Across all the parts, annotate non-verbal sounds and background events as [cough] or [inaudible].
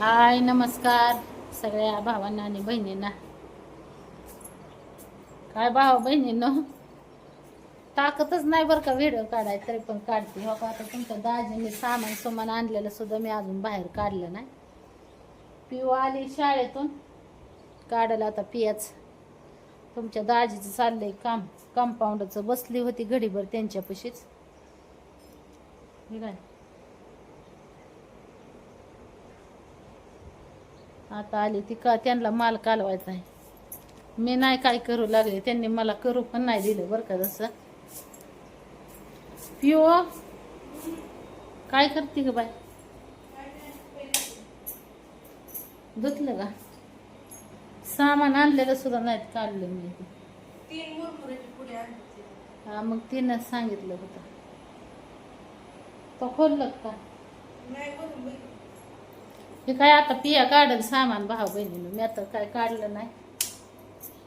हाय नमस्कार सगळ्या भावांना आणि बहिणींना. काय भाव बहिणींनो? ताकदच नाही बरं का व्हिडिओ काढाय तरी पण काढते. हो का? आता तुमच्या दाजीने सामान सुमान आणलेलं सुद्धा मी अजून बाहेर काढलं नाही. पिऊ आली शाळेतून. काढलं आता पियाच. तुमच्या दाजीचं चाललंय काम. कंपाऊंडचं बसली होती घडीभर त्यांच्यापाशीच. ठीक आहे आता आली ती का त्यांना माल कालवायचा आहे. मी नाही काय करू लागले त्यांनी मला करू पण नाही दिलं बरं का जसं. पिओ काय करते ग बाय धुतलं का? सामान आणलेलं सुद्धा नाहीत काढलं मी. ते. तीन हा मग तिनंच सांगितलं होतं. तो खोललं का. हे काय आता पिया काढल सामान भाऊ बहिणीनं? मी आता काय काढलं नाही.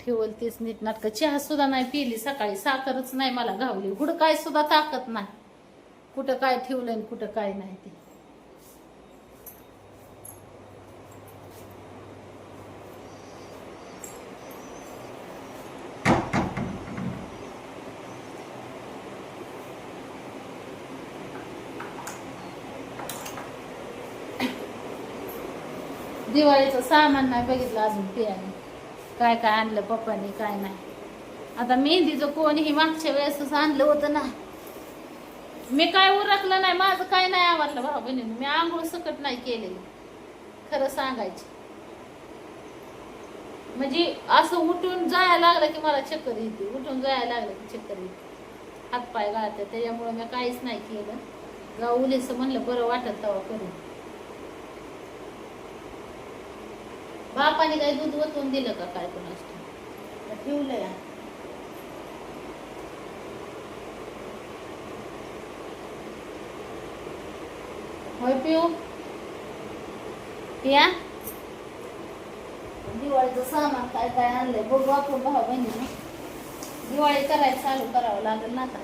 ठेवल तेच नीट नाटक. चहा सुद्धा नाही पिली सकाळी साखरच नाही मला घावली. कुठं काय सुद्धा ताकत नाही. कुठं काय ठेवलं आणि कुठं काय नाही ते. दिवाळीचं सामान नाही बघितलं अजून पियाने. काय काय आणलं पप्पाने काय नाही. आता मेहंदीचं कोणीही मागच्या वेळेसच आणलं होतं ना. मी काय उरकलं नाही माझं काय नाही आवडलं भाऊ बहिणीनं. मी आंघोळ सकट नाही केलेली. खरं सांगायची. म्हणजे असं उठून जायला लागलं की मला चक्कर येते. उठून जायला लागलं की चक्कर येते. हातपाय गाळते त्याच्यामुळं मी काहीच नाही केलं. जाऊ उलीस म्हणलं बरं वाटत तेव्हा करून. बापाने काय दूध वतून दिलं का काय कोणाच ठेवलंय होय पिऊ? पिया? दिवाळीचं सामान काय काय आणलंय? बघू आपण भाऊ बहिणी दिवाळी करायला चालू करावं लागेल ना आता.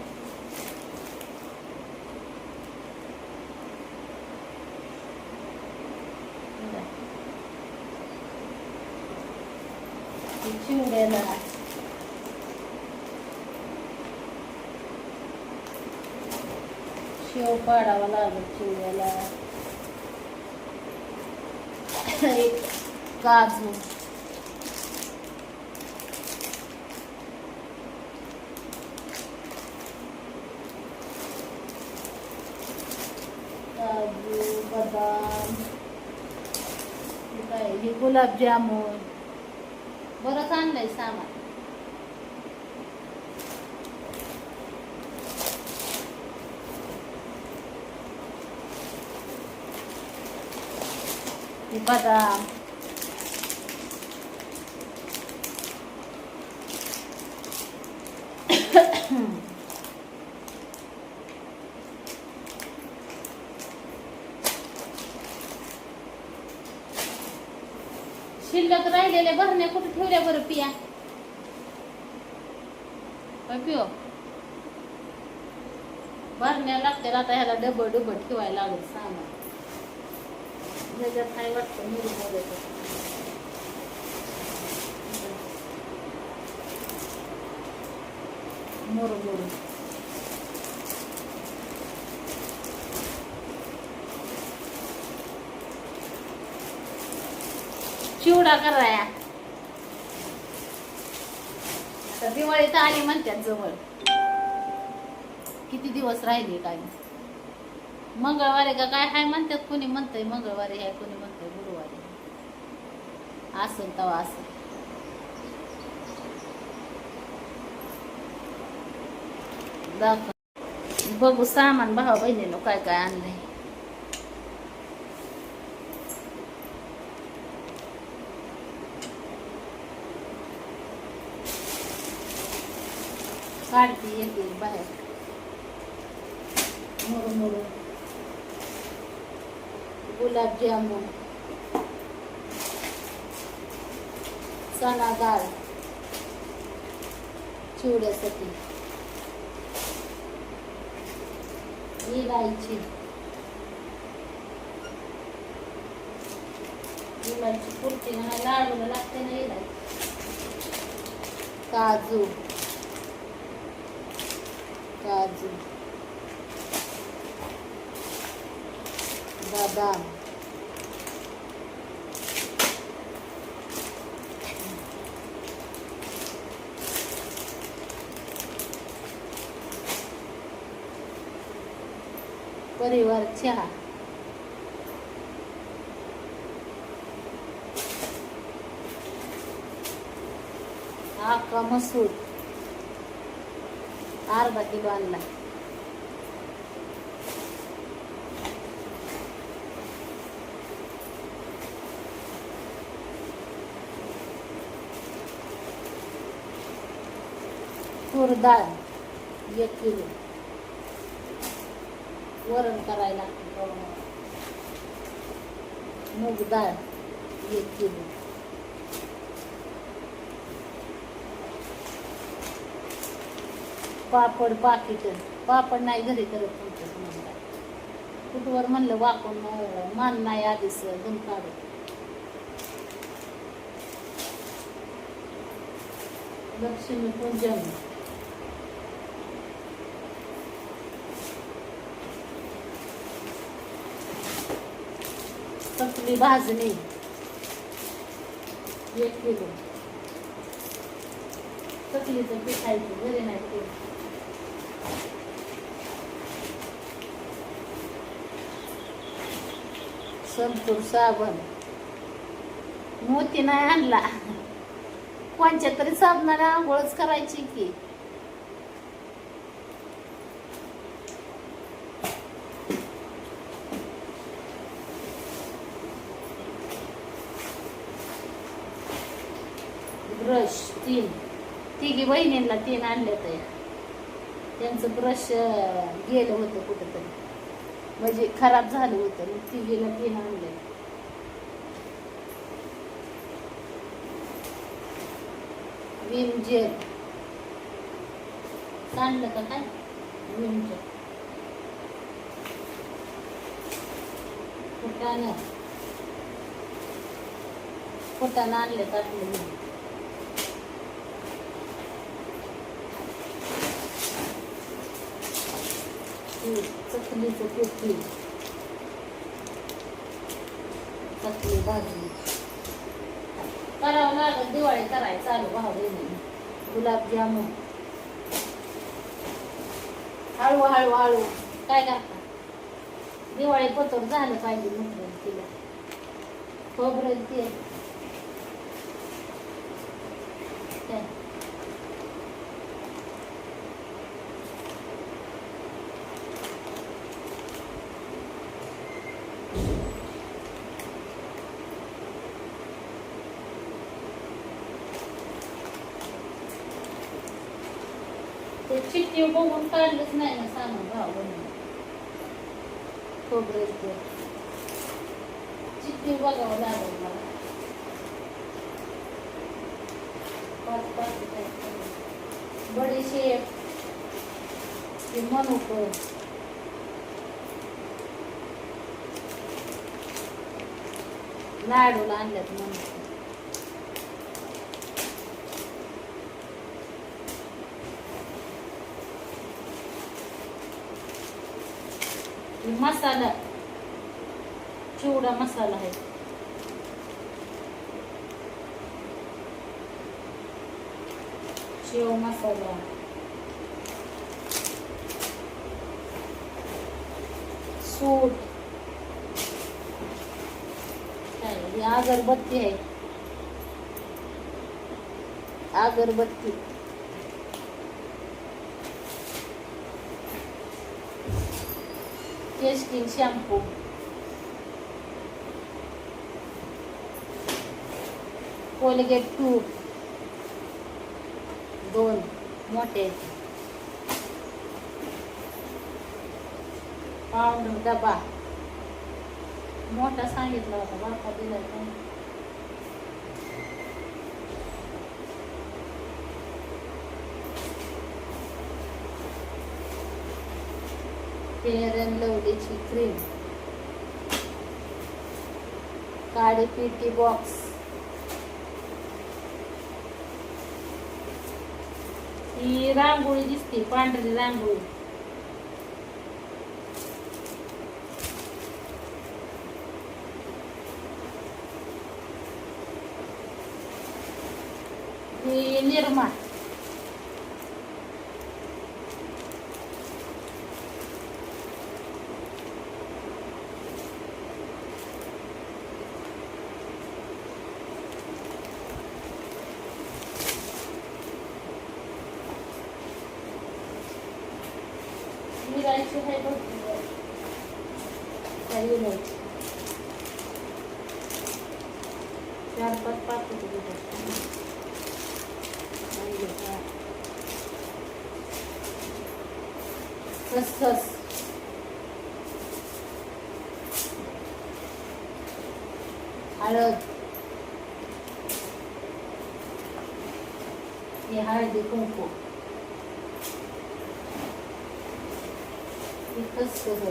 चिवड्याला शेव पाडावा लागत चिवड्याला. एक काजू. काजू बदाम हे काय बरं चांगलं आहे सामान बदाम. शिल्लक भरण्या कुठे ठेवल्या बरं पिया? पिओ भरण्या लागते आता ह्याला डब डबल ठेवायला लागेल सामान ह्याच्यात काय वाटतं चिवडा कराया. आता दिवाळी तर आली म्हणतात जवळ. किती दिवस राहिले काय? मंगळवारी का काय हाय म्हणतात कोणी म्हणतंय मंगळवारी हाय कोणी म्हणतंय गुरुवारी असेल तवा असं. दाखव. बघू सामान भावा बहिणीनं काय काय आणलंय. काढते येते बाहेर. मुरमुर गुलाबजामुन चणा डाळ चिवड्यासाठी. इलायची मुलांची ना लाडू लाडूला लागते ना येणार काजू. काजू बदाम परिवार चहा अख्खा मसूर अर्धा किलो आणला. तूर डाळ एक किलो. वरण करायला मूग डाळ एक किलो. पापड पाकिट. पापड नाही घरी करत तुमचं म्हणलं कुठवर म्हणलं वाकून मान नाही आधीच दम काढत लक्ष्मी पूजन. चकली भाजणी. एक किलो. चकलीचं पिठायचं? घरी नाही केलं. संतूर साबण. मोती नाही आणला. कोणच्या तरी साबणाने आंघोळच करायची की. ब्रश तीन. तिघी बहिणींना तीन आणले तर त्यांचं ब्रश गेलं होतं कुठंतरी. म्हणजे खराब झालं होतं. मग तिघीला तीन आणले विम जेल का काय? विम जेल फुटाणं फुटाणं आणले? टाकले मी पीठ चकलीचं पीठ चकली भाजली करावं लागत दिवाळी करायला चालू भाव गुलाबजामुन हळू हळू हळू काय करता दिवाळी पतोर झालं पाहिजे म्हटलं तिला. खोबरेल ते काय? ते बघून काढलंच नाही ना सामान भाव बनवून खोबरं ते चिठ्ठी बघावं लागेल मला पाच पाच बडीशेप ते मनुक लाडूला आणल्यात मनुक मसाला चिवडा मसाला आहे शेव मसाला। सूट अगरबत्ती है। अगरबत्ती। टेस्टिंग शॅम्पू कोलगेट टूप दोन मोठे पावडर डबा मोठा सांगितला होता बापा दिला का फेअर अँड लवलीची क्रीम काळे पेटी बॉक्स ही रांगोळी दिसते पांढरी रांगोळी ही निर्मा विरायची आहे भरपूर काही नाही. चार पाच पाच खसखस हळद. हे हळदी कुंकू. ही खसखस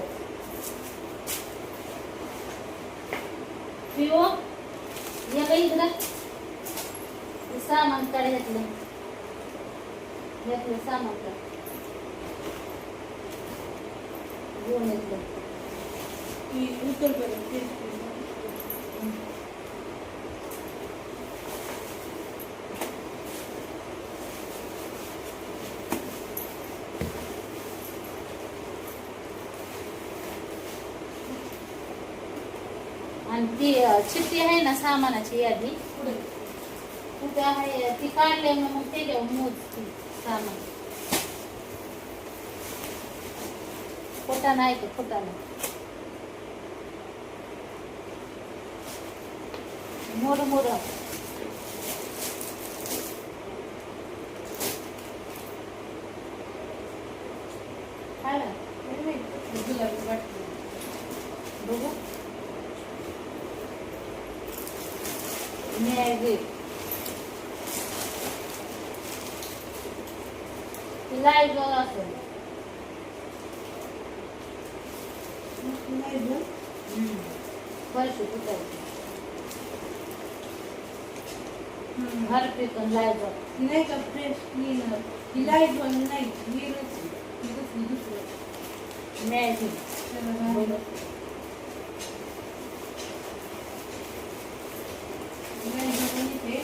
पिओ ये का इकडं हे सामान काढ घेतलं घेतलं सामान काढ घेऊन येतलं ती उतरपर्यंत तेच ते. आणि ती अं, चिठ्ठी आहे ना सामानाची यादी पुढे. कुठे आहे ती काढले मग ते घेऊन मोज ती सामान खोटा नाही का खोटा नाही मोर मोर काय आहे? नाही, नाही. गुलाबी वाटते. बघू मॅगी लाइट बघ असेल नाही गं. पैसे कुठायचे हम्म. हर पिकन लाइट बघ नाही का फ्रेश क्लीनर ही लाइट वाली नाही वेगळंच आहे. ही कसली दुसरं मॅगी त्याला घालायला. लाइट वाली ते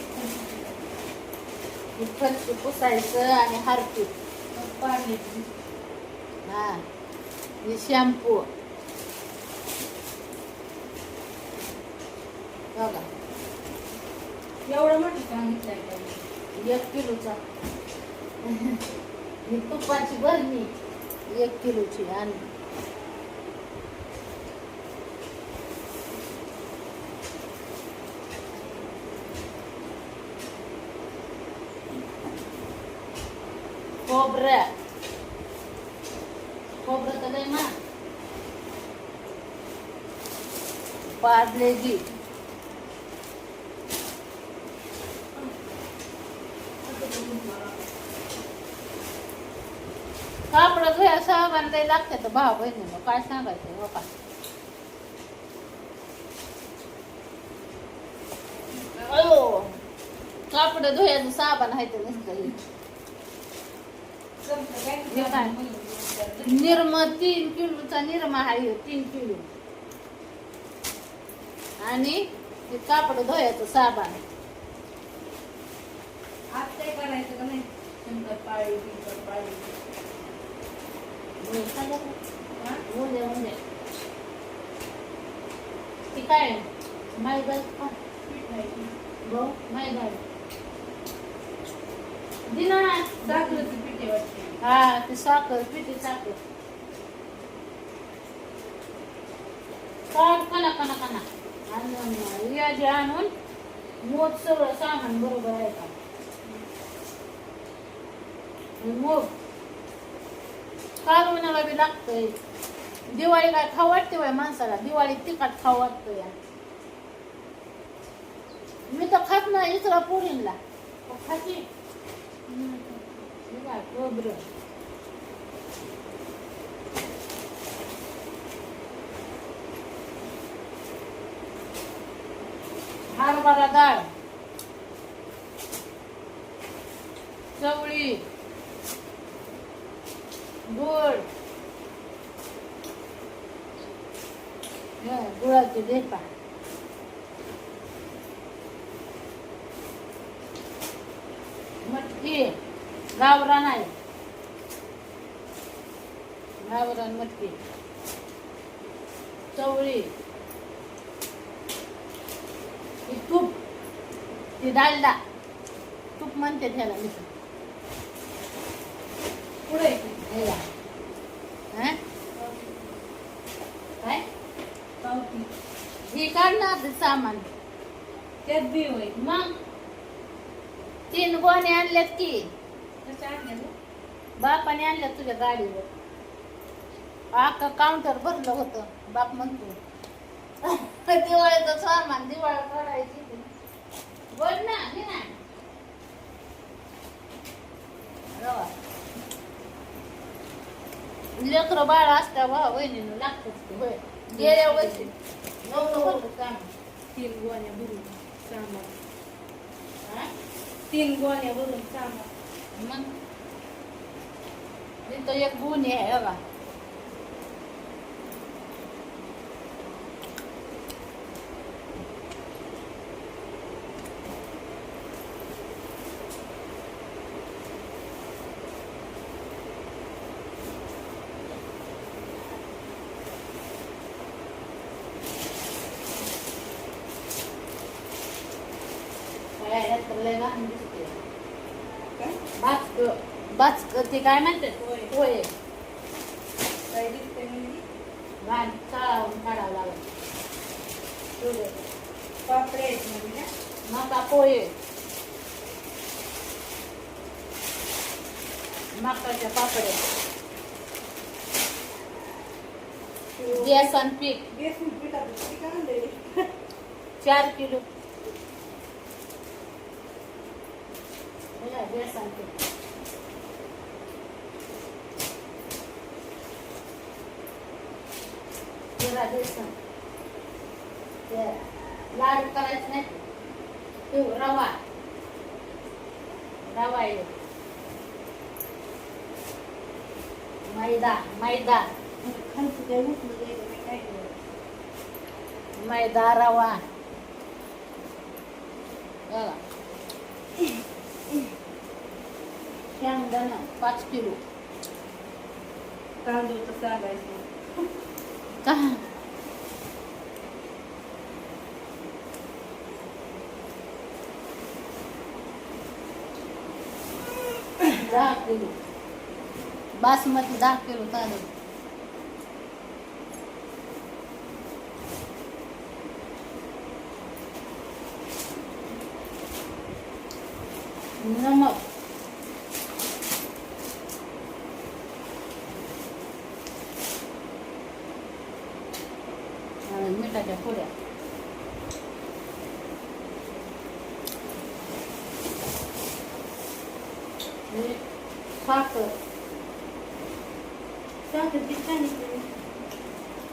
हे फरशी पुसायचं आणि हारपीक पाणी हा हे शॅम्पू बघा एवढा मोठं सांगितलंय का? एक किलोचा. ही तुपाची भरणी एक किलोची आणि खोबरं. खोबरं तर नाही ना पार्लेजी सामान काही लागते तर भाव बहिणीनं. काय सांगायचं हो का? अयो कापड धुयाचं साबण आहे तर नुसतं? निर्म तीन किलोचा निर्मा आहे तीन किलो. आणि हे कापड धुयाचं साबण. आज काय करायचं का नाही? शंकरपाळी उद्या ती काय माई बाई भाऊ माई बाई दिना साखरेचं पीठ वाटते हा ती साखर पिठी साखर काढ कना कना कना आणि यादी आणून मोठ सगळं सामान बरोबर आहे का? आणि मग कालवणाला बी लागतंय दिवाळी काय खाऊ वाटते बाय माणसाला दिवाळी तिखट खाऊ वाटतं या मी तर खात नाही इचरा पोरींला खाती खोबरं हरभरा डाळ चवळी गुळ. गुळाचे गुळाची ढेपा मटकी गावरान आहे. गावरान मटकी. चवळी. ही तूप. ती डालडा. तूप म्हणते त्याला मी पुढे हेला. हं? काय पावती ही काढणार ते सामान. त्यात बी होय. मग? तीन गोणे आणल्यात की. कसं आणलं बापाने आणल्यात तुझ्या गाडीवर. अख्खा काउंटर भरलं होतं. बाप म्हणतो [laughs] दिवाळीचं सामान दिवाळी काढायची बोल ना घे ना. रवा. लेकरं बाळ असता वा वहिनीनं लागतच की होय. गेल्या वर्षी. नव्हतं होतं काम तीन गोण्या भरून सामान हा? तीन गोण्या भरून सामान मग तिथं एक गुन्हे आहे बघा बाचक ते काय म्हणतात? होय. दिसतंय म्हणजे? काढावं मका पोहे. मकाच्या पापड्या पीठ. आणलंय? चार किलो. बघा, सांगते बेसन ते लाडू करायचे नाही तो रवा. रवा आहे मैदा मैदा. मैदा रवा. शेंगदाणा पाच किलो। तांदूळचं सांगायचं का दहा किलो। बासमती दहा किलो तांदूळ नमक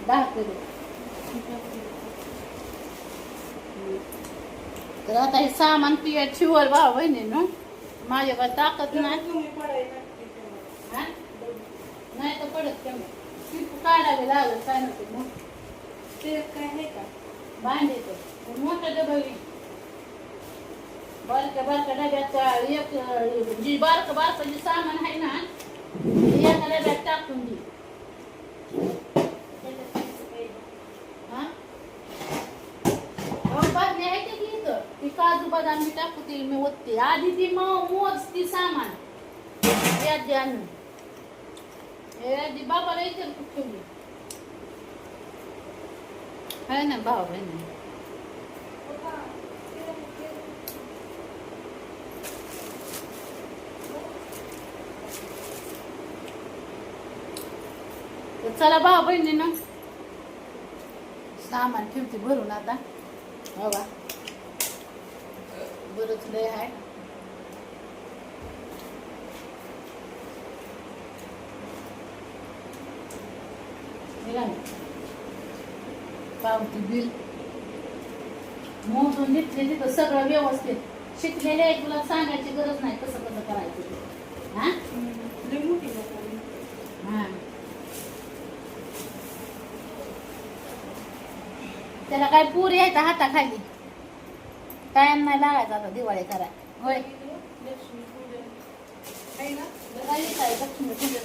दहा किलो तर आता हे सामान पिया शिवर भाव बहिणीनं माझ्याकडे ताकद नाही कमी. हा? नाही तर पडत पिपू काढावे लागलं काय नव्हतं मग ते काय आहे का बांधायचं मोठं डबं घे. बारक्या बारक्या डब्यात एक जी बारकं बारकं जे सामान आहे ना एका डब्यात टाकून दे त्याच्यात पैसे पाहिजे. हा? अहो, बादली आहे का ती इथं? ती काजू बदाम मी टाकू ती मी ओतते आधी ती मग मोज ती सामान याद द्या आणून हे आधी बाबाला इतर कुठे ठेवली आहे ना भाऊ आहे ना तर चला भाऊ बहिणीनं सामान ठेवते भरून आता हो बा बरंच लय आहे. पावती बिल मोजून घेतले तिथं सगळं व्यवस्थित शिकलेले आहे तुला सांगायची गरज नाही कसं कसं करायचं ते हा. हा. त्याला काय पुरी आहे का हाताखाली टाइम नाही लागायचा आता दिवाळी करायला होय.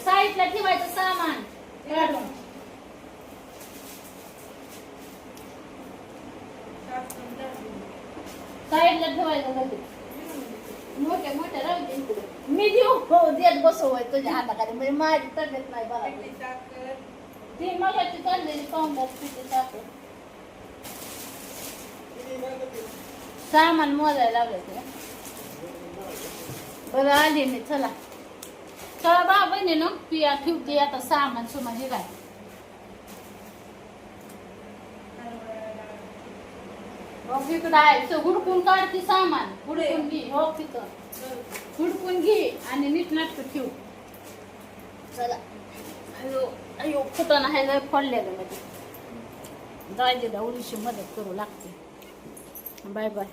साईडला ठेवायचं सामान. काढून. साईडला ठेवायचं म्हणजे. मोठ्या मोठ्या राहू दे मी देऊ. हो देत बसवय तुझ्या हाताखाली. म्हणजे माझी तब्येत नाही बरं ती मगाची चाललेली पाहुण्यात पिठी साखर सामान मोजायला लावलं तुला बरं आली मी चला चला बा बहिणी ना पिया ठेवते आता सामान सुमान हे काय तिकडं आहे तो हुडकून काढते सामान हुडकून घे हो तिथं हुडकून घे आणि नीट नाटक ठेव चला अयो अयो फुटाणा लय पडलेलं मध्ये दाजीला उडीशी मदत करू लागते बाय बाय